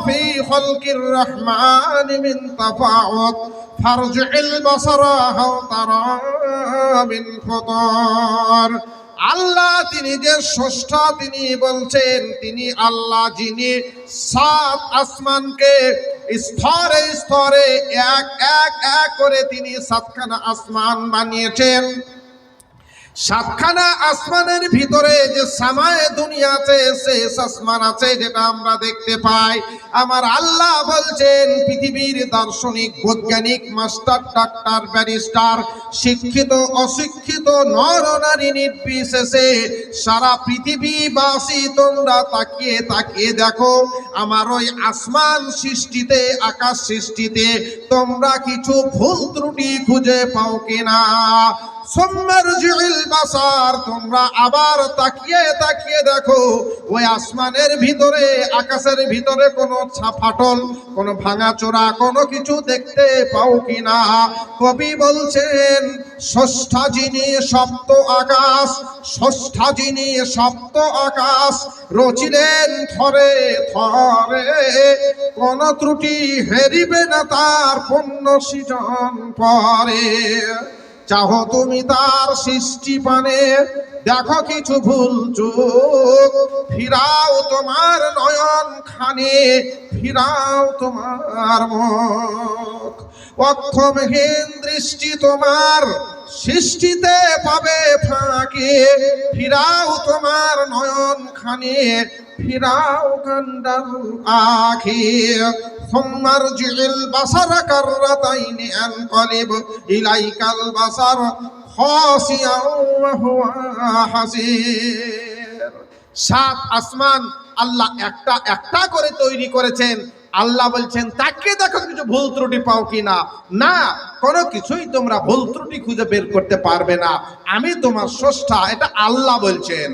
في خلق الرحمن من تفاوت فارجع البصر هل ترى من فطار আল্লাহ তিনি যে স্রষ্টা তিনি বলছেন তিনি আল্লাহ যিনি সাত আসমানকে স্তরে স্তরে এক এক এক করে তিনি সাতখানা আসমান বানিয়েছেন সাতখানা আসমানের ভিতরে যে সামায় দুনিয়া আছে শেষ আসমান আছে যেটা আমরা দেখতে পাই, আমার আল্লাহ বলছেন, পৃথিবীর দার্শনিক, বৈজ্ঞানিক, মাস্টার, ডাক্তার, ব্যারিস্টার, শিক্ষিত, অশিক্ষিত নর নারী নির্বিশেষে সারা পৃথিবীবাসী তোমরা তাকিয়ে তাকিয়ে দেখো, আমার ওই আসমান সৃষ্টিতে, আকাশ সৃষ্টিতে তোমরা কিছু ভুল ত্রুটি খুঁজে পাও কিনা। তোমরা আবার তাকিয়ে তাকিয়ে দেখো, ওই আসমানের ভিতরে, আকাশের ভিতরে কোনো ফাটল কোনো ভাঙাচোরা, কোনো কিছু দেখতে পাও কিনা? কবি বলছেন, ষষ্ঠা যিনি সপ্ত আকাশ, ষষ্ঠা যিনি সপ্ত আকাশ, রচিলেন থরে থরে, কোন ত্রুটি হেরিবে না তার পূর্ণ সৃজন পরে। চাহ তুমি তার সৃষ্টি পানে। দেখো কিছু ভুল চোখ, ফিরাও তোমার নয়ন খানে, ফিরাও তোমার মুখ। অক্ষমহীন দৃষ্টি তোমার সৃষ্টিতে পাবে ফাঁকে, ফিরাও তোমার নয়ন খানে, ফিরাও কান্ডার আখি ثم ارجع البصر كرتين انقلب اليك البصر خاسئا وهو حسير সাত আসমান আল্লাহ একটা একটা করে তৈরি করেছেন আল্লাহ বলছেন তাকে দেখো কিছু ভুল ত্রুটি পাও কিনা না কোনো কিছুই তোমরা ভুল ত্রুটি খুঁজে বের করতে পারবে না আমি তোমার স্রষ্টা এটা আল্লাহ বলছেন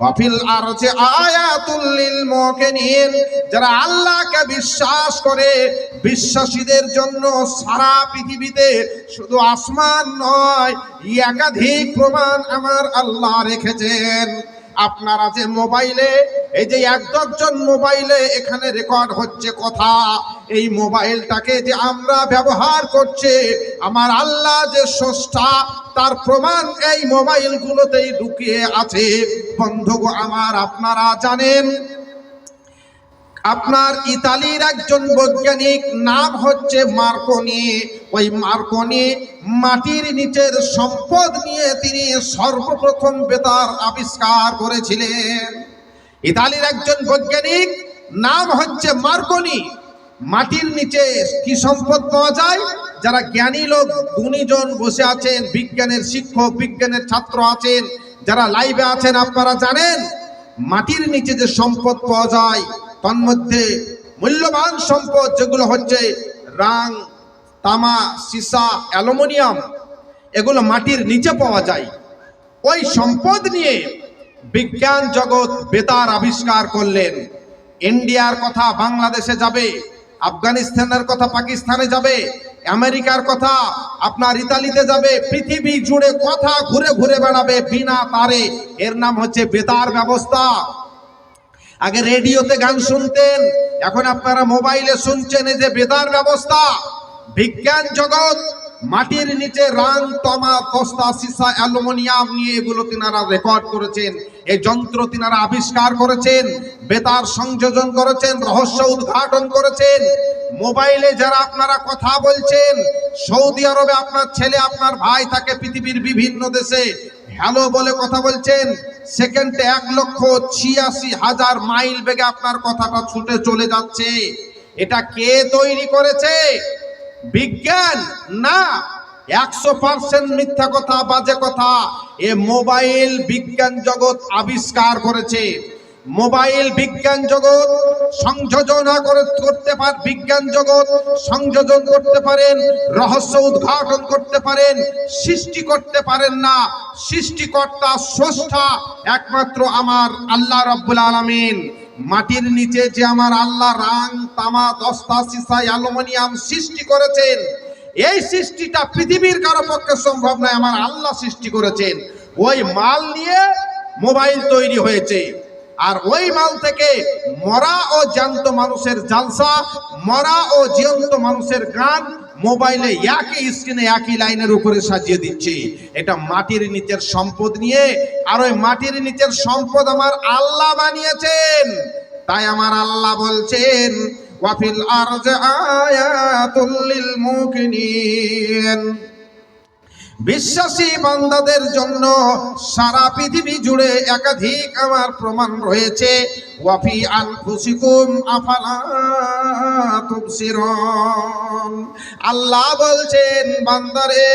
অফিল আর যে আয়াতুল্লিল মুকিনিন যারা আল্লাহকে বিশ্বাস করে, বিশ্বাসীদের জন্য সারা পৃথিবীতে শুধু আসমান নয়, একাধিক প্রমাণ আমার আল্লাহ রেখেছেন। আপনারা যে মোবাইলে, এই যে এক দশজন মোবাইলে এখানে রেকর্ড হচ্ছে কথা, এই মোবাইলটাকে যে আমরা ব্যবহার করছে, আমার আল্লাহ যে স্রষ্টা, তার প্রমাণ এই মোবাইলগুলোতেই ঢুকিয়ে আছে। বন্ধু আমার আপনারা জানেন আপনার ইতালির একজন বৈজ্ঞানিক নাম হচ্ছে মার্কনি। ওই মার্কনি মাটির নিচের সম্পদ নিয়ে তিনি সর্বপ্রথম বেতার আবিষ্কার করেছিলেন। ইতালির একজন বৈজ্ঞানিক নাম হচ্ছে মার্কনি। মাটির নিচে কি সম্পদ পাওয়া যায়? যারা জ্ঞানী লোক, গুণীজন বসে আছেন, বিজ্ঞানের শিক্ষক, বিজ্ঞানের ছাত্র আছেন, যারা লাইভে আছেন, আপনারা জানেন, মাটির নিচে যে সম্পদ পাওয়া যায় তন্মধ্যে মূল্যবান সম্পদ যেগুলো হচ্ছে রাং, তামা, সীসা, অ্যালুমিনিয়াম, এগুলো মাটির নিচে পাওয়া যায়। ওই সম্পদ নিয়ে বিজ্ঞান জগৎ বেতার আবিষ্কার করলেন। ইন্ডিয়ার কথা বাংলাদেশে যাবে, আফগানিস্তানের কথা পাকিস্তানে যাবে, আমেরিকার কথা আপনার ইতালিতে যাবে, পৃথিবী জুড়ে কথা ঘুরে ঘুরে বেড়াবে বিনা তারে। এর নাম হচ্ছে বেতার ব্যবস্থা। আগে রেডিওতে গান শুনতেন, এখন আপনারা মোবাইলে শুনছেন এই যে বেতার ব্যবস্থা। বিজ্ঞান জগৎ, মাটির নিচে রাং তমা দস্তা সিসা, অ্যালুমিনিয়াম নিয়ে এগুলো তিনারা রেকর্ড করেছেন, এই যন্ত্র তিনারা আবিষ্কার করেছেন, বেতার সংযোজন করেছেন, রহস্য উদ্ঘাটন করেছেন। মোবাইলে যারা আপনারা কথা বলছেন, সৌদি আরবে আপনার ছেলে, আপনার ভাই থাকে পৃথিবীর বিভিন্ন দেশে হ্যালো বলে কথা বলছেন। সেকেন্ডে এক লক্ষ ছিয়াশি হাজার মাইল বেগে আপনার কথাটা ছুটে চলে যাচ্ছে। এটা কে তৈরি করেছে? বিজ্ঞান? না, একশো পার্সেন্ট মিথ্যা কথা, বাজে কথা। এ মোবাইল বিজ্ঞান জগৎ আবিষ্কার করেছে। মোবাইল বিজ্ঞান জগৎ সংযোজনা করে করতে পার বিজ্ঞান জগৎ সংযোজন করতে পারেন, রহস্য উদ্ঘাটন করতে পারেন, সৃষ্টি করতে পারেন না। সৃষ্টিকর্তা, স্রষ্টা একমাত্র আমার আল্লাহ রব্বুল আলামিন। মাটির নিচে যে আমার আল্লাহ রাং, তামা, দস্তা, সিসা, অ্যালুমিনিয়াম সৃষ্টি করেছেন, এই সৃষ্টিটা পৃথিবীর কারও পক্ষে সম্ভব নয়, আমার আল্লাহ সৃষ্টি করেছেন। ওই মাল নিয়ে মোবাইল তৈরি হয়েছে। আর ওই মাল থেকে মরা ও জ্যান্ত মানুষের জালসা, মরা ও জিয়ন্ত মানুষের গান মোবাইলে একই স্ক্রিনে একই লাইনের উপরে সাজিয়ে দিচ্ছে। এটা মাটির নিচের সম্পদ নিয়ে, আর ওই মাটির নিচের সম্পদ আমার আল্লাহ বানিয়েছেন। তাই আমার আল্লাহ বলছেন ওয়াফিল আরজে আয়াতুল মুকিনিন। বিশ্বাসী বান্দাদের জন্য সারা পৃথিবী জুড়ে একাধিক আমার প্রমাণ রয়েছে। ওয়াফি আল খুশিকুম আফালা তুবসিরুন। আল্লাহ বলছেন, বান্দারে,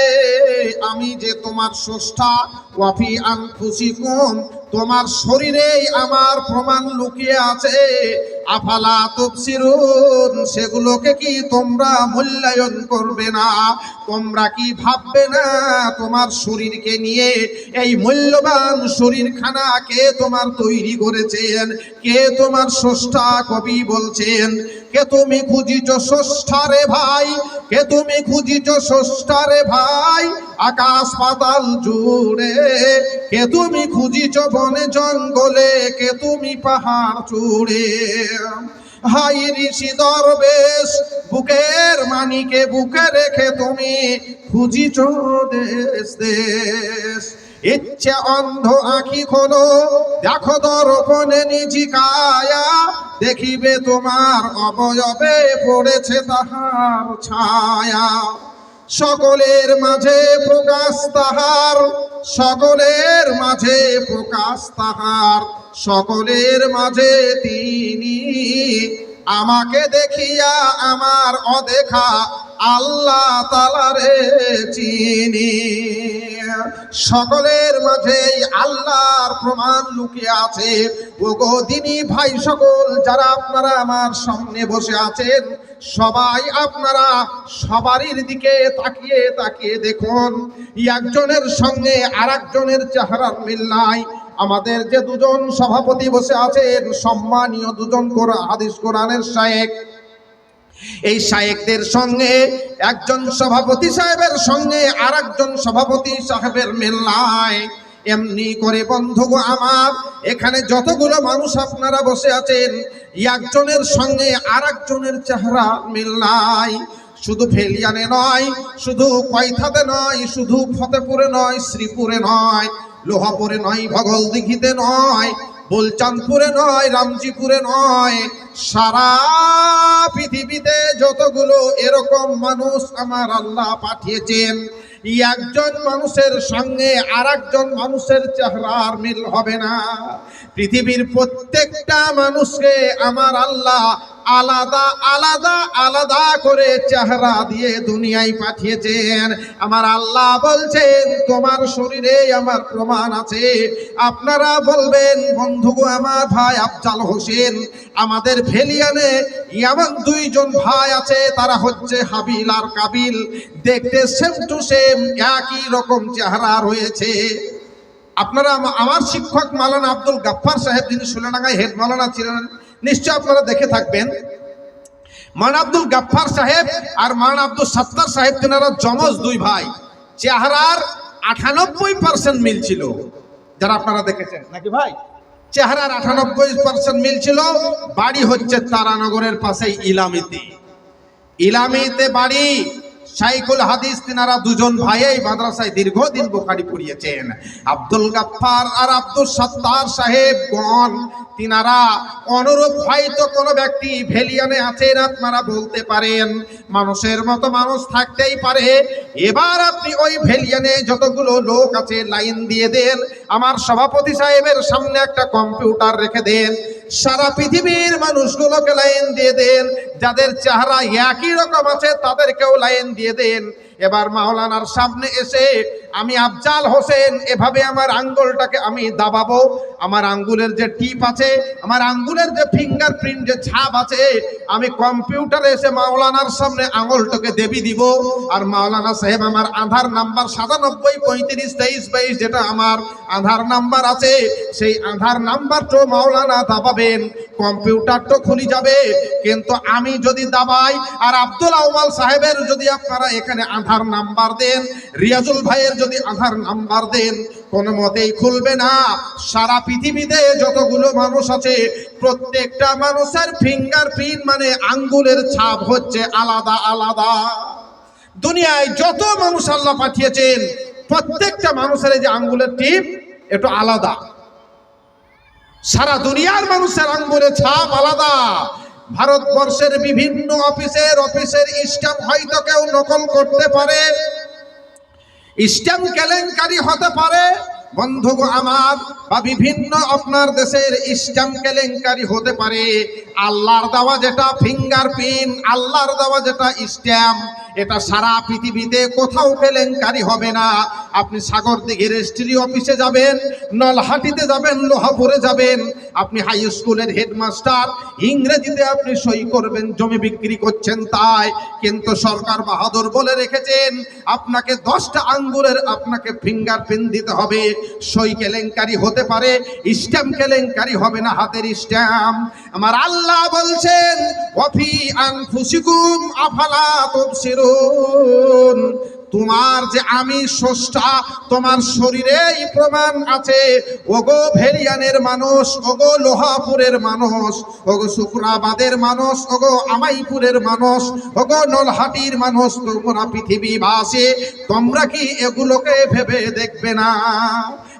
আমি যে তোমার স্রষ্টা, ওয়াফি আনফুসিকুম তোমার শরীরেই আমার প্রমাণ লুকিয়ে আছে। আফালা তুবসিরুন, সেগুলোকে কি তোমরা মূল্যায়ন করবে না? তোমরা কি ভাববে না তোমার শরীরকে নিয়ে? এই মূল্যবান শরীরখানা কে তোমার তৈরি করেছেন? কে তোমার স্রষ্টা কবি বলছেন? কে তুমি খুঁজিছ স্রষ্টারে ভাই? কে তুমি খুঁজিছ স্রষ্টারে ভাই? আকাশ পাতাল জুড়ে। কে তুমি খুঁজিছ বনে জঙ্গলে? কে তুমি পাহাড় চুড়ে? হাই ঋষি দরবেশ, বুকের মানিকে বুকে রেখে তুমি খুঁজিছ দেশ দেশ। ইচ্ছে অন্ধ আঁখি খোলো। দেখো দর্পণে নিজি কায়া দেখিবে তোমার অবয়বে পড়েছে তাহার ছায়া। সকলের মাঝে প্রকাশ তাহার, সকলের মাঝে প্রকাশ তাহার, সকলের মাঝে তিনি আমাকে দেখিয়া আমার অদেখা আল্লাহ তালারে চিনি। সকলের মাঝেই আল্লাহর প্রমাণ লুকিয়ে আছে। ও গো দিনী ভাই সকল, যারা আপনারা আমার সামনে বসে আছেন, সবাই আপনারা সবারই দিকে তাকিয়ে তাকিয়ে দেখুন। একজনের সঙ্গে আর একজনের চেহারার মিল নাই। আমাদের যে দুজন সভাপতি বসে আছেন, সম্মানীয় দুজন হাদিস কোরআনের শায়েক এই শায়েকদের সঙ্গে, একজন সভাপতি সাহেবের সঙ্গে আর একজন সভাপতি সাহেবের মিল নাই। এমনি করে বন্ধু আমার, এখানে যতগুলো মানুষ আপনারা বসে আছেন, একজনের সঙ্গে আর একজনের চেহারা মিল নাই। শুধু ফেলিয়ানে নয়, শুধু কৈথাতে নয়, শুধু ফতেপুরে নয়, শ্রীপুরে নয়, লোহাপুরে নয় ভগল দিঘিতে নয় বোলচাঁদপুরে নয়, রামজিপুরে নয়। সারা পৃথিবীতে যতগুলো এরকম মানুষ আমার আল্লাহ পাঠিয়েছেন একজন মানুষের সঙ্গে আর একজন মানুষের চেহারার মিল হবে না। পৃথিবীর প্রত্যেকটা মানুষকে আমার আল্লাহ আলাদা আলাদা আলাদা করে চেহারা দিয়ে দুনিয়ায় পাঠিয়েছেন। আমার আল্লাহ বলছেন, তোমার শরীরে আমার প্রমাণ আছে। আপনারা বলবেন, বন্ধু আমার ভাই আফজাল হোসেন, আমাদের ভেলিয়ানে এমন দুইজন ভাই আছে, তারা হচ্ছে হাবিল আর কাবিল। দেখতে সেম টু সেম একই রকম চেহারা রয়েছে। আপনারা আমার শিক্ষক মালানা আব্দুল গাফফার সাহেব, যিনি সুলেনাগায় হেড মালানা ছিলেন নিশ্চয় আপনারা দেখে থাকবেন। মান আব্দুল গাফফার সাহেব আর মান আব্দুল সত্তার সাহেব তেনারা জমজ দুই ভাই। চেহারার আটানব্বই পার্সেন্ট মিল ছিল। যারা আপনারা দেখেছেন। নাকি ভাই? চেহারার আটানব্বই পার্সেন্ট মিল ছিল। বাড়ি হচ্ছে তারানগরের পাশে ইলামিতে। ইলামিতে বাড়ি। সাইকুল হাদিস তিনারা দুজন ভাই এই মাদ্রাসায় দীর্ঘদিন বোখারি পড়িয়েছেন। আব্দুল গাফফার আর আব্দুল সত্তার সাহেব গণ। তিনারা অনুরূপ হয়তো কোনো ব্যক্তি ভেলিয়ানে আছেন আপনারা বলতে পারেন। মানুষের মতো মানুষ থাকতেই পারে। এবার আপনি ওই ভেলিয়ানে যতগুলো লোক আছে, লাইন দিয়ে দেন। আমার সভাপতি সাহেবের সামনে একটা কম্পিউটার রেখে দেন। সারা পৃথিবীর মানুষগুলোকে লাইন দিয়ে দেন। যাদের চেহারা একই রকম আছে, তাদেরকেও লাইন দিয়ে দেন এবার মাওলানার সামনে এসে আমি আফজাল হোসেন, এভাবে আমার আঙ্গুলটাকে আমি দাবাবো। আমার আঙ্গুলের যে টিপ আছে, আমার আঙ্গুলের যে ফিঙ্গার প্রিন্ট যে ছাপ আছে, আমি কম্পিউটারে এসে মাওলানার সামনে আঙুলটাকে দেবি দিব। আর মাওলানা সাহেব, আমার আধার নাম্বার সাতানব্বই, পঁয়ত্রিশ, তেইশ, বাইশ, যেটা আমার আধার নাম্বার আছে, সেই আধার নাম্বারটা মাওলানা দাবাবেন। কম্পিউটারটা খুলি যাবে, কিন্তু আমি যদি দাবাই, আর আব্দুল আউমাল সাহেবের যদি আপনারা এখানে আধার আধার নাম্বার দেন, রিয়াজুল ভাইয়ের যদি আধার নাম্বার দেন, কোনো মতেই খুলবে না। সারা পৃথিবীতে যতগুলো মানুষ আছে, প্রত্যেকটা মানুষের ফিঙ্গার প্রিন্ট মানে আঙ্গুলের ছাপ হচ্ছে আলাদা আলাদা। দুনিয়ায় যত মানুষ আল্লাহ পাঠিয়েছেন, প্রত্যেকটা মানুষের এই যে আঙ্গুলের টিপ, একটু আলাদা। সারা দুনিয়ার মানুষের আঙ্গুলে ছাপ আলাদা। ভারতবর্ষের বিভিন্ন অফিসের অফিসের স্ট্যাম্প হয়তো কেউ নকল করতে পারে। স্ট্যাম্প কেলেঙ্কারি হতে পারে। বন্ধু আমার, বা বিভিন্ন আপনার দেশের স্ট্যাম্প কেলেঙ্কারি হতে পারে। আল্লাহর দেওয়া যেটা ফিঙ্গার প্রিন্ট আল্লাহর দেওয়া যেটা স্ট্যাম্প এটা সারা পৃথিবীতে কোথাও কেলেঙ্কারি হবে না। আপনি সাগর দিঘি রেজিস্ট্রি অফিসে যাবেন, নলহাটিতে যাবেন, লোহাপুরে যাবেন। আপনি হাই স্কুলের হেডমাস্টার, ইংরেজিতে আপনি সই করবেন, জমি বিক্রি করছেন তাই। কিন্তু সরকার বাহাদুর বলে রেখেছেন, আপনাকে দশটা আঙ্গুলের আপনাকে ফিঙ্গারপ্রিন্ট দিতে হবে। সই কেলেঙ্কারি হতে পারে, স্ট্যাম্প কেলেঙ্কারি হবে না হাতের স্ট্যাম্প। আমার আল্লাহ বলছেন অফি আনফুসিকুম আফালা তুবসিরুন। তোমার যে আমি স্রষ্টা, তোমার শরীরেই প্রমাণ আছে। ওগো ভেরিয়ানের মানুষ, ওগো লোহাপুরের মানুষ, ওগো শুক্রাবাদের মানুষ, ওগো আমাইপুরের মানুষ, ওগো নলহাটির মানুষ, তোমরা পৃথিবী পৃথিবীবাসী, তোমরা কি এগুলোকে ভেবে দেখবে না?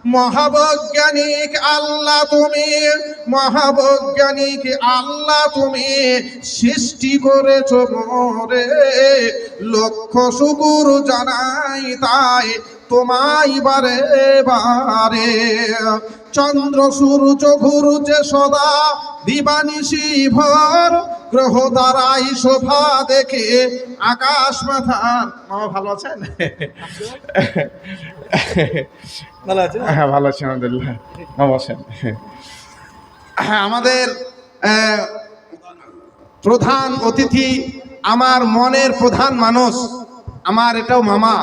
মহাবৈজ্ঞানিক আল্লাহ তুমি, মহাবৈজ্ঞানিক আল্লাহ তুমি সৃষ্টি করেছ মরে। লক্ষ শুকুর জানাই তাই তোমায় বারে বারে। চন্দ্র সূর্য ঘুরছে সদা দিবানিশি ভর গ্রহ দ্বারাই শোভা দেখে আকাশ মাথার মামা ভালো আছেন? ভালো আছে হ্যাঁ ভালো আছি আলহামদুলিল্লাহ। বসেন। হ্যাঁ আমাদের প্রধান অতিথি আমার মনের প্রধান মানুষ আমার এটাও মামা।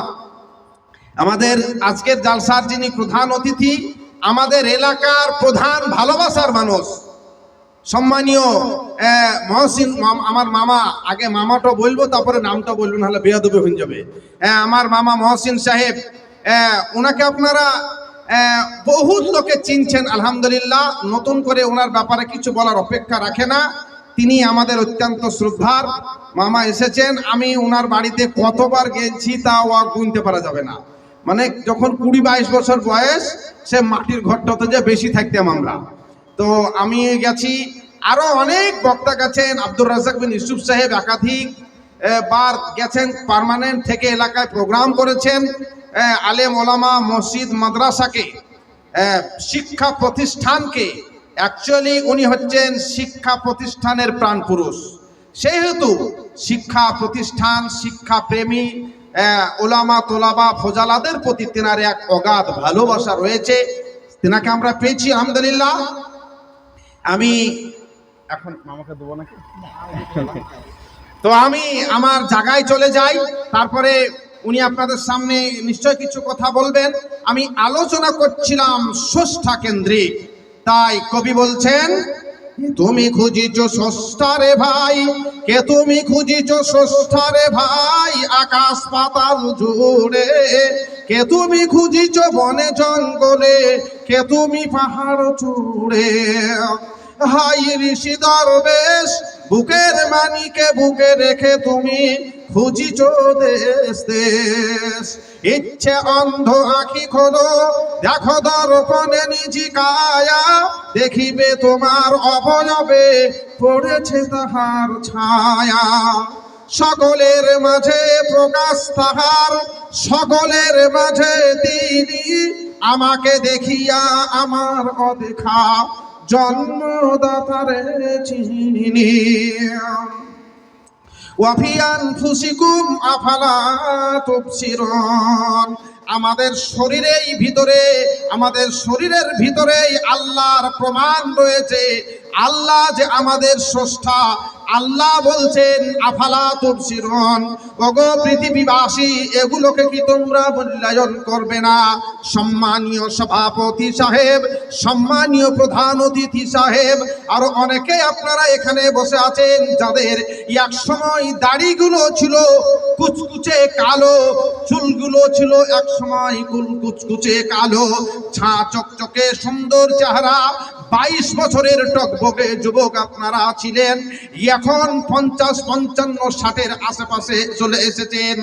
আমাদের আজকের জালসার যিনি প্রধান অতিথি আমাদের এলাকার প্রধান ভালোবাসার মানুষ। সম্মানীয় মহসিন আমার মামা, আগে মামাটা বলব, তারপরে নামটা বলব, নাহলে বেয়াদবে হয়ে যাবে। আমার মামা মহসিন সাহেব ওনাকে আপনারা বহুত লোকে চিনছেন, আলহামদুলিল্লাহ। নতুন করে ওনার ব্যাপারে কিছু বলার অপেক্ষা রাখে না। তিনি আমাদের অত্যন্ত শ্রদ্ধার। মামা এসেছেন, আমি ওনার বাড়িতে কতবার গেছি, তা ও গুনতে পারা যাবে না। মানে যখন কুড়ি বাইশ বছর বয়স, সে মাটির ঘরটাতে যে বেশি থাকতাম আমরা। তো আমি গেছি, আরও অনেক বক্তা গেছেন, আব্দুর রাজাক বিন ইউসুফ সাহেব একাধিক বার গেছেন পার্মানেন্ট থেকে এলাকায় প্রোগ্রাম করেছেন আলেম ওলামা মসজিদ মাদ্রাসাকে শিক্ষা প্রতিষ্ঠানকে। অ্যাকচুয়ালি উনি হচ্ছেন শিক্ষা প্রতিষ্ঠানের প্রাণ পুরুষ সেহেতু শিক্ষা প্রতিষ্ঠান, শিক্ষা প্রেমী ওলামা, তোলাবা, ফজালাদের প্রতি তেনার এক অগাধ ভালোবাসা রয়েছে। তেনাকে আমরা পেয়েছি, আলহামদুলিল্লাহ। আমি এখন মামাকে দেবো নাকি? তো আমি আমার জায়গায় চলে যাই, তারপরে উনি আপনাদের সামনে নিশ্চয় কিছু কথা বলবেন। আমি আলোচনা করছিলাম ষষ্ঠা কেন্দ্রিক, তাই কবি বলছেন তুমি খুঁজিছ সস্তারে ভাই? কে তুমি খুঁজিছ সস্তারে ভাই? আকাশ পাতাল জুড়ে। কে তুমি খুঁজিছ বনে জঙ্গলে? কে তুমি পাহাড় চূড়ে? হাই দরবেশ, বুকের মানিকে বুকে রেখে তুমি খুঁজিছ দেশ দেশ। ইচ্ছে অন্ধ আখি খোলো, দেখো দর্পণে নিজি কায়া দেখিবে তোমার অবয়বে পড়েছে তাহার ছায়া। সকলের মাঝে প্রকাশ তাহার, সকলের মাঝে তিনি আমাকে দেখিয়া আমার অদেখা। জন্মদাতারে চিনি ওয়াফিয়ান ফুসিকুম আফালা তুবসিরুন। আমাদের শরীরেই ভিতরে, আমাদের শরীরের ভিতরেই আল্লাহর প্রমাণ রয়েছে। আল্লাহ যে আমাদের স্রষ্টা, আল্লাহ বলছেন, আফালা তুবসিরুন? ওগো পৃথিবীবাসী, এগুলোকে কি তোমরা মূল্যায়ন করবে না? সম্মানীয় সভাপতি সাহেব, সম্মানীয় প্রধান অতিথি সাহেব, আরও অনেকে আপনারা এখানে বসে আছেন, যাদের এক সময় দাড়িগুলো ছিল কুচকুচে কালো, চুলগুলো ছিল এক সময় কুল কুচকুচে কালো, ছা চকচকে সুন্দর চেহারা বাইশ বছরের টকবকে যুবক আপনারা ছিলেন। এখন পঞ্চাশ, পঞ্চান্ন, ষাটের আশেপাশে চলে এসেছেন।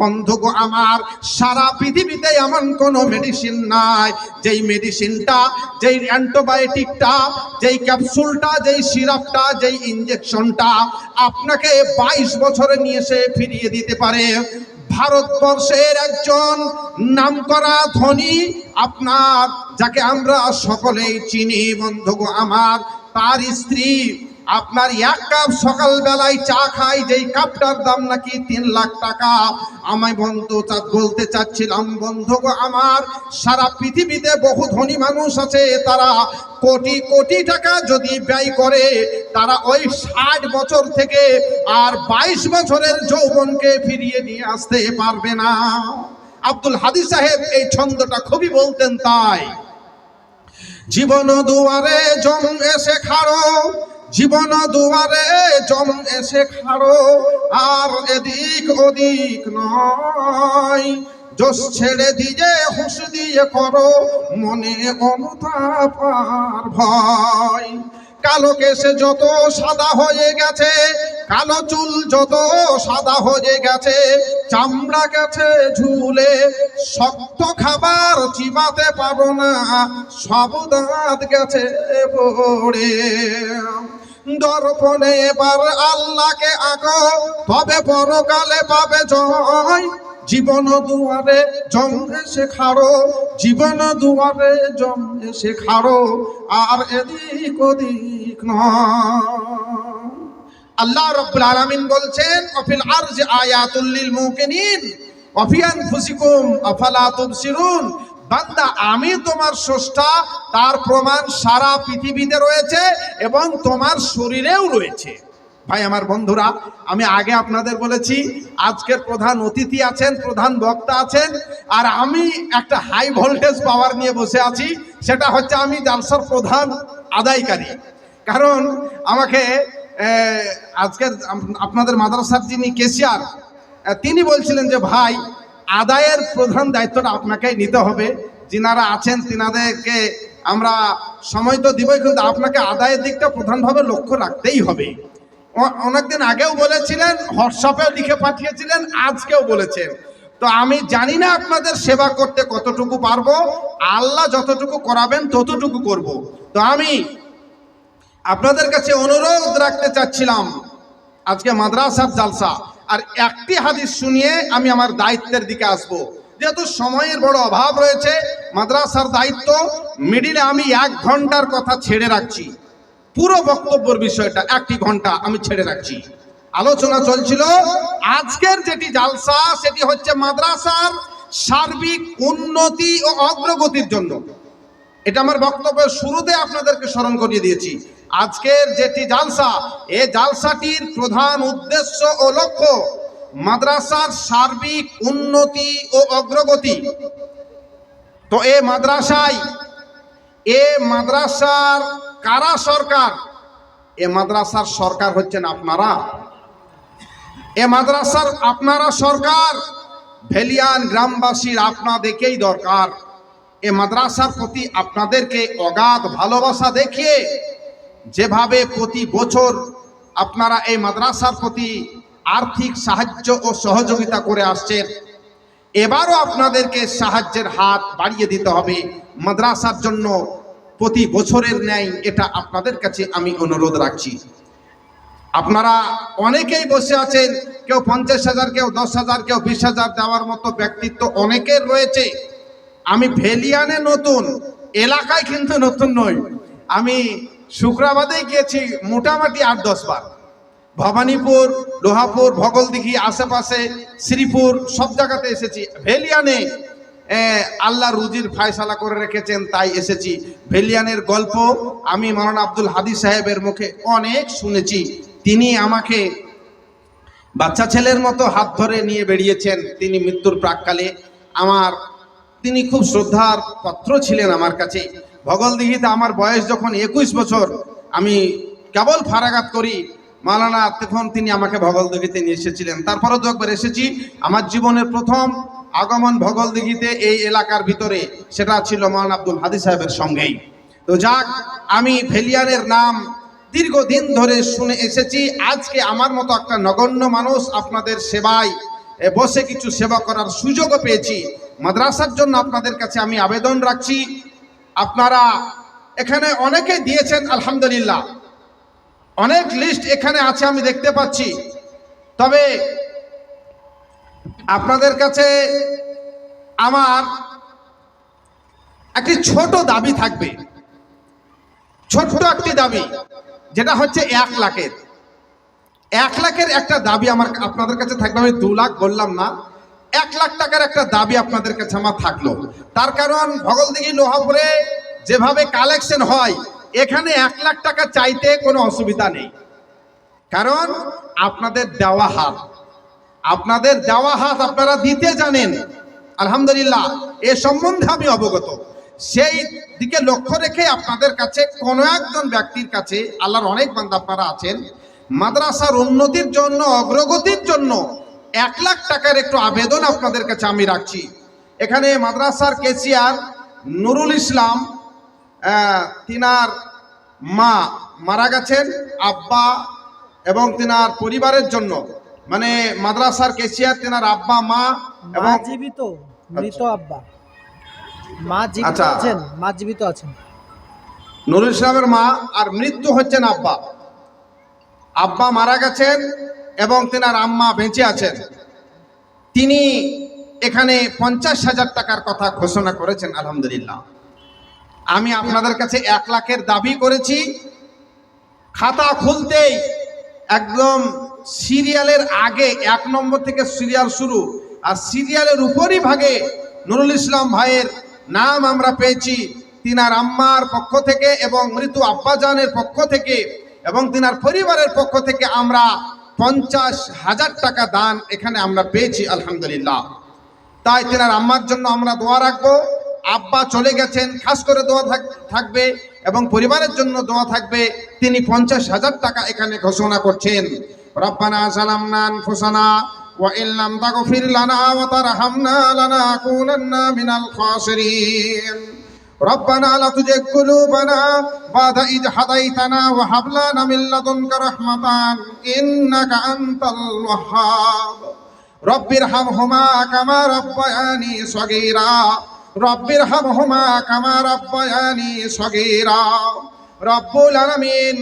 বন্ধুগো আমার, সারা পৃথিবীতে এমন কোনো মেডিসিন নাই। যেই মেডিসিনটা যেই অ্যান্টিবায়োটিকটা যেই ক্যাপসুলটা যেই সিরাপটা যেই ইঞ্জেকশনটা আপনাকে বাইশ বছরে নিয়ে এসে ফিরিয়ে দিতে পারে। ভারতবর্ষের একজন নামকরা ধনী আপনার যাকে আমরা সকলেই চিনি বন্ধু আমার তার স্ত্রী। আপনার এক কাপ সকাল বেলায় চা খাই, যেই কাপটার দাম নাকি তিন লাখ টাকা। আমায় বন্ধু বলতে চাচ্ছিলাম, বন্ধু আমার, সারা পৃথিবীতে বহু ধনী মানুষ আছে, তারা কোটি কোটি টাকা যদি ব্যয় করে, তারা ওই ষাট বছর থেকে আর বাইশ বছরের যৌবনকে ফিরিয়ে নিয়ে আসতে পারবে না। আব্দুল হাদি সাহেব এই ছন্দটা খুবই বলতেন তাই। জীবন দুয়ারে জম এসে খাড়ো জীবন দুয়ারে জম এসে খাড়ো, আর এদিক ওদিক নয়। জোশ ছেড়ে দিয়ে হুঁশ দিয়ে করো, মনে অনুতাপ আর ভয়। কালো কেসে যত সাদা হয়ে গেছে, কালো চুল যত সাদা হয়ে গেছে, চামড়া গেছে ঝুলে, শক্ত খাবার চিবাতে পারো না, সব দাঁত গেছে পড়ে। দর্পণে এবার আল্লাহকে আগো। তবে পরকালে পাবে জয়। জীবন দুয়ারে জম এসে খাড়ো। জীবন দুয়ারে জম এসে খাড়ো। আর এদিক ওদিক আল্লাহ রাব্বুল আলামিন বলছেন, অফিল আরজ আয়াতুল লিল মুকিনিন অফি আনফুসিকুম আফালা তুবসিরুন? বান্দা, আমি তোমার স্রষ্টা, তার প্রমাণ সারা পৃথিবীতে রয়েছে এবং তোমার শরীরেও রয়েছে। ভাই, আমার বন্ধুরা, আমি আগে আপনাদের বলেছি, আজকের প্রধান অতিথি আছেন, প্রধান বক্তা আছেন, আর আমি একটা হাই ভোল্টেজ পাওয়ার নিয়ে বসে আছি, সেটা হচ্ছে আমি জালসার প্রধান আদায়কারী। কারণ আমাকে আজকের আপনাদের মাদ্রাসার যিনি কেসিয়ার তিনি বলছিলেন যে, ভাই আদায়ের প্রধান দায়িত্বটা আপনাকেই নিতে হবে। যিনারা আছেন তিনাদেরকে আমরা সময় তো দিবই, কিন্তু আপনাকে আদায়ের দিকটা প্রধানভাবে লক্ষ্য রাখতেই হবে। অনেকদিন আগেও বলেছিলেন, হোয়াটসঅ্যাপেও লিখে পাঠিয়েছিলেন, আজকেও বলেছেন। তো আমি জানি না আপনাদের সেবা করতে কতটুকু পারব, আল্লাহ যতটুকু করাবেন ততটুকু করব। তো আমি আপনাদের কাছে অনুরোধ রাখতে চাচ্ছিলাম, আজকে মাদ্রাসার জালসা। আর একটি হাদিস শুনিয়ে আমি আমার দায়িত্বের দিকে আসব। যেহেতু সময়ের বড় অভাব রয়েছে, মাদ্রাসার দায়িত্ব মিডিলে আমি এক ঘণ্টার কথা ছেড়ে রাখছি। পুরো বক্তব্যের বিষয়টা একটি ঘণ্টা আমি ছেড়ে রাখছি। আলোচনা চলছিল, আজকের যেটি জালসা, সেটি হচ্ছে মাদ্রাসার সার্বিক উন্নতি ও অগ্রগতির জন্য। এটা আমার বক্তব্যের শুরুতে আপনাদেরকে স্মরণ করিয়ে দিয়েছি। আজকের যেটি জালসা, এ জালসাটির প্রধান উদ্দেশ্য ও লক্ষ্য মাদ্রাসার সার্বিক উন্নতি ও অগ্রগতি। তো এ মাদ্রাসায়, এ মাদ্রাসার কারা সরকার? এ মাদ্রাসার সরকার হচ্ছেন আপনারা। এ মাদ্রাসার আপনারা সরকার, ভেলিয়ান গ্রামবাসীর আপনাদেরকেই দরকার। এ মাদ্রাসার প্রতি আপনাদেরকে অগাধ ভালোবাসা দেখিয়ে যেভাবে প্রতি বছর আপনারা এই মাদ্রাসার প্রতি আর্থিক সাহায্য ও সহযোগিতা করে আসছেন, এবারও আপনাদেরকে সাহায্যের হাত বাড়িয়ে দিতে হবে। মাদ্রাসার জন্য প্রতি বছরের ন্যায় এটা আপনাদের কাছে আমি অনুরোধ রাখছি। আপনারা অনেকেই বসে আছেন, কেউ পঞ্চাশ হাজার, কেউ দশ হাজার, কেউ বিশ হাজার দেওয়ার মতো ব্যক্তিত্ব অনেকের রয়েছে। আমি ভেলিয়ানে নতুন, এলাকায় কিন্তু নতুন নই। আমি শুক্রাবাদে গিয়েছি, মোটামুটি আট, দশ বার। ভবানীপুর, লোহাপুর, ভগলদিঘি, আশেপাশে শ্রীপুর, সব জায়গাতে এসেছি। ভেলিয়ানে আল্লাহ রুজির ফায়সালা করে রেখেছেন, তাই এসেছি। ভেলিয়ানের গল্প আমি মারানা আব্দুল হাদি সাহেবের মুখে অনেক শুনেছি। তিনি আমাকে বাচ্চা ছেলের মতো হাত ধরে নিয়ে বেরিয়েছেন তিনি মৃত্যুর প্রাককালে। আমার, তিনি খুব শ্রদ্ধার পাত্র ছিলেন আমার কাছে। ভগলদিঘিতে আমার বয়স যখন একুশ বছর, আমি কেবল ফারাগাত করি। মালানা তখন তিনি আমাকে ভগলদিঘিতে নিয়ে এসেছিলেন। তারপরও তো একবার এসেছি। আমার জীবনের প্রথম আগমন ভগলদিঘিতে এই এলাকার ভিতরে, সেটা ছিল মালানা আব্দুল হাদি সাহেবের সঙ্গেই। তো যাক, আমি ভেলিয়ানের নাম দীর্ঘদিন ধরে শুনে এসেছি। আজকে আমার মতো একটা নগণ্য মানুষ আপনাদের সেবায় বসে কিছু সেবা করার সুযোগও পেয়েছি। মাদ্রাসার জন্য আপনাদের কাছে আমি আবেদন রাখছি। আপনারা এখানে অনেকে দিয়েছেন, আলহামদুলিল্লাহ। অনেক লিস্ট এখানে আছে, আমি দেখতে পাচ্ছি। তবে আপনাদের কাছে আমার একটি ছোট দাবি থাকবে। ছোট্ট একটি দাবি, যেটা হচ্ছে এক লাখের। এক লাখের একটা দাবি আমার আপনাদের কাছে থাকবে, আমি দু লাখ বললাম না। এক লাখ টাকার একটা দাবি আপনাদের কাছে আমার থাকল। তার কারণ ভগলদিঘি লোহাপুরে যেভাবে কালেকশন হয়, এখানে এক লাখ টাকা চাইতে কোনো অসুবিধা নেই। কারণ আপনাদের দেওয়া হাত। আপনাদের দেওয়া হাত আপনারা দিতে জানেন। আলহামদুলিল্লাহ, এ সম্বন্ধে আমি অবগত। সেই দিকে লক্ষ্য রেখে আপনাদের কাছে কোনো একজন ব্যক্তির কাছে আল্লাহর অনেক বান্ধব আপনারা আছেন। মাদ্রাসার উন্নতির জন্য, অগ্রগতির জন্য এক লাখ টাকার একটু আবেদন আপনাদের কাছে আমি রাখছি। এখানে মাদ্রাসার কেসিয়ার নুরুল ইসলাম তিনার মা মারা গেছেন আব্বা এবং তিনার পরিবারের জন্য। মানে মাদ্রাসার কেসিয়ার তিনার আব্বা মা এবং জীবিত মৃত আব্বা। মা জীবিত আচ্ছা। আছেন মা জীবিত আছেন। নুরুল ইসলামের মা আর মৃত্যু হচ্ছেন আব্বা। আব্বা মারা গেছেন এবং তেনার আম্মা বেঁচে আছেন। তিনি এখানে পঞ্চাশ হাজার টাকার কথা ঘোষণা করেছেন, আলহামদুলিল্লাহ। আমি আপনাদের কাছে এক লাখের দাবি করেছি, খাতা খুলতেই একদম সিরিয়ালের আগে এক নম্বর থেকে সিরিয়াল শুরু, আর সিরিয়ালের উপরই ভাগে নুরুল ইসলাম ভাইয়ের নাম আমরা পেয়েছি, তিনার আম্মার পক্ষ থেকে এবং মৃত্যু আব্বাজানের পক্ষ থেকে এবং তিনার পরিবারের পক্ষ থেকে আমরা পঞ্চাশ হাজার টাকা দান এখানে আমরা পেয়েছি, আলহামদুলিল্লাহ। তাই তেনার আম্মার জন্য আমরা দোয়া রাখব। আব্বা চলে গেছেন, খাস করে দোয়া থাক- থাকবে এবং পরিবারের জন্য দোয়া থাকবে। তিনি পঞ্চাশ হাজার টাকা এখানে ঘোষণা করছেন। রব্বানা সালামনা আনফুসানা ওয়া ইল্লাম তাগফির লানা ওয়া তারহামনা লানাকুনান্না মিনাল খাসিরিন। ربنا لا تزغ قلوبنا بعد إذ هديتنا وهب لنا من لدنك رحمة إنك أنت الوهاب رب ارحمهما كما ربياني صغيرا رب ارحمهما كما ربياني صغيرا রব্বুল আলামিন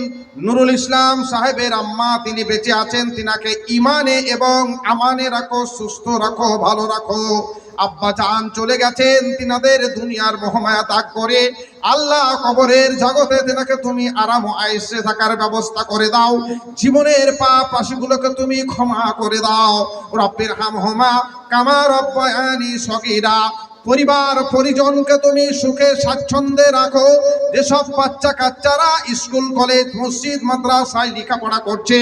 নুরুল ইসলাম সাহেবের আম্মা তিনি বেঁচে আছেন, তিনাকে ইমানে এবং আমানে রাখো, সুস্থ রাখো, ভালো রাখো। আব্বা চান চলে গেছেন, তিনাদের দুনিয়ার মহামায়া ত্যাগ করে। আল্লাহ কবরের জগতে তিনাকে তুমি আরাম আয়সে থাকার ব্যবস্থা করে দাও। জীবনের পাপ রাশিগুলোকে তুমি ক্ষমা করে দাও। রব্বের হাম হোমা কামা রব্বায়ানি সগীরা। পরিবার, পরিজনকে তুমি সুখে, স্বাচ্ছন্দ্যে রাখো। যেসব বাচ্চা কাচ্চারা স্কুল, কলেজ, মসজিদ, মাদ্রাসায় লেখাপড়া করছে,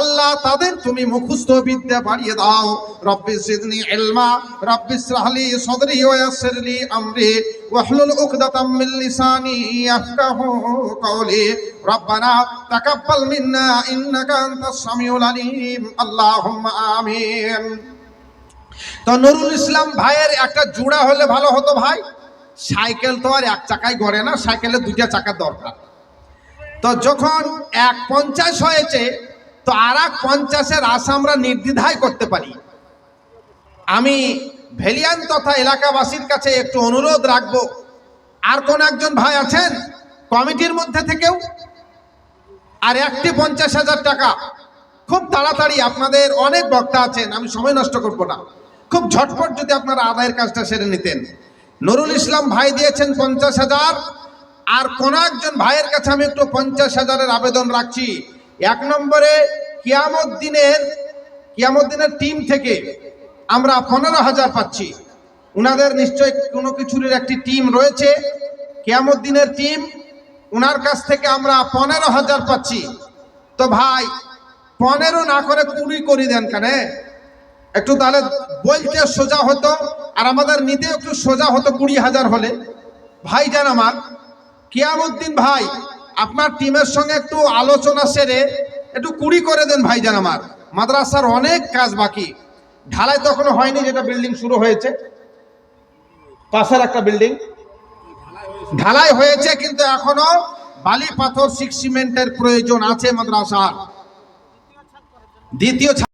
আল্লাহ তাদের তুমি মুখস্থ বিদ্যা বাড়িয়ে দাও। রব্বি সিদনি ইলমা, রব্বি ইসরাহলি সদরি ওয়া ইয়াসসিরলি আমরি, ওয়াহলুল উকদাতাম মিন লিসানি ইয়াফকাহু কওলি। রব্বানা তাকাব্বাল মিন্না ইন্নাকা আনতাস সামিউল আলিম। আল্লাহুম্মা আমিন। তো নুরুল ইসলাম ভাইয়ের একটা জোড়া হলে ভালো হতো ভাই? সাইকেল তো আর এক চাকায় গড়ে না, সাইকেলের দুইটা চাকার দরকার। তো যখন এক পঞ্চাশ হয়েছে, তো আর এক পঞ্চাশের আশা আমরা নির্দ্বিধায় করতে পারি। আমি ভেলিয়ান তথা এলাকাবাসীর কাছে একটু অনুরোধ রাখব। আর কোন একজন ভাই আছেন? কমিটির মধ্যে থেকেও? আর একটি পঞ্চাশ হাজার টাকা। খুব তাড়াতাড়ি, আপনাদের অনেক বক্তা আছেন, আমি সময় নষ্ট করব না। খুব ঝটপট যদি আপনারা আদায়ের কাজটা সেরে নিতেন। নুরুল ইসলাম ভাই দিয়েছেন পঞ্চাশ হাজার, আর কোন একজন ভাইয়ের কাছে আমি একটু পঞ্চাশ হাজারের আবেদন রাখছি। এক নম্বরে কিয়ামত কিয়ামদ্দিনের টিম থেকে আমরা পনেরো হাজার পাচ্ছি। উনাদের নিশ্চয় কোনো কিছুর একটি টিম রয়েছে। কিয়ামদ্দিনের টিম, উনার কাছ থেকে আমরা পনেরো হাজার পাচ্ছি। তো ভাই, পনেরো না করে কুড়ি করে দেন কেন একটু তাহলে বলতে সোজা হতো, আর আমাদের নিতে একটু সোজা হতো কুড়ি হাজার হলে। ভাই যান আমার, কিয়ামুদ্দিন ভাই, আপনার টিমের সঙ্গে একটু আলোচনা সেরে একটু কুড়ি করে দেন ভাই যান আমার। মাদ্রাসার অনেক কাজ বাকি। ঢালাই তখনও হয়নি, যেটা বিল্ডিং শুরু হয়েছে। পাশের একটা বিল্ডিং ঢালাই হয়েছে, কিন্তু এখনও বালি পাথর সিক্স সিমেন্টের প্রয়োজন আছে মাদ্রাসার। দ্বিতীয়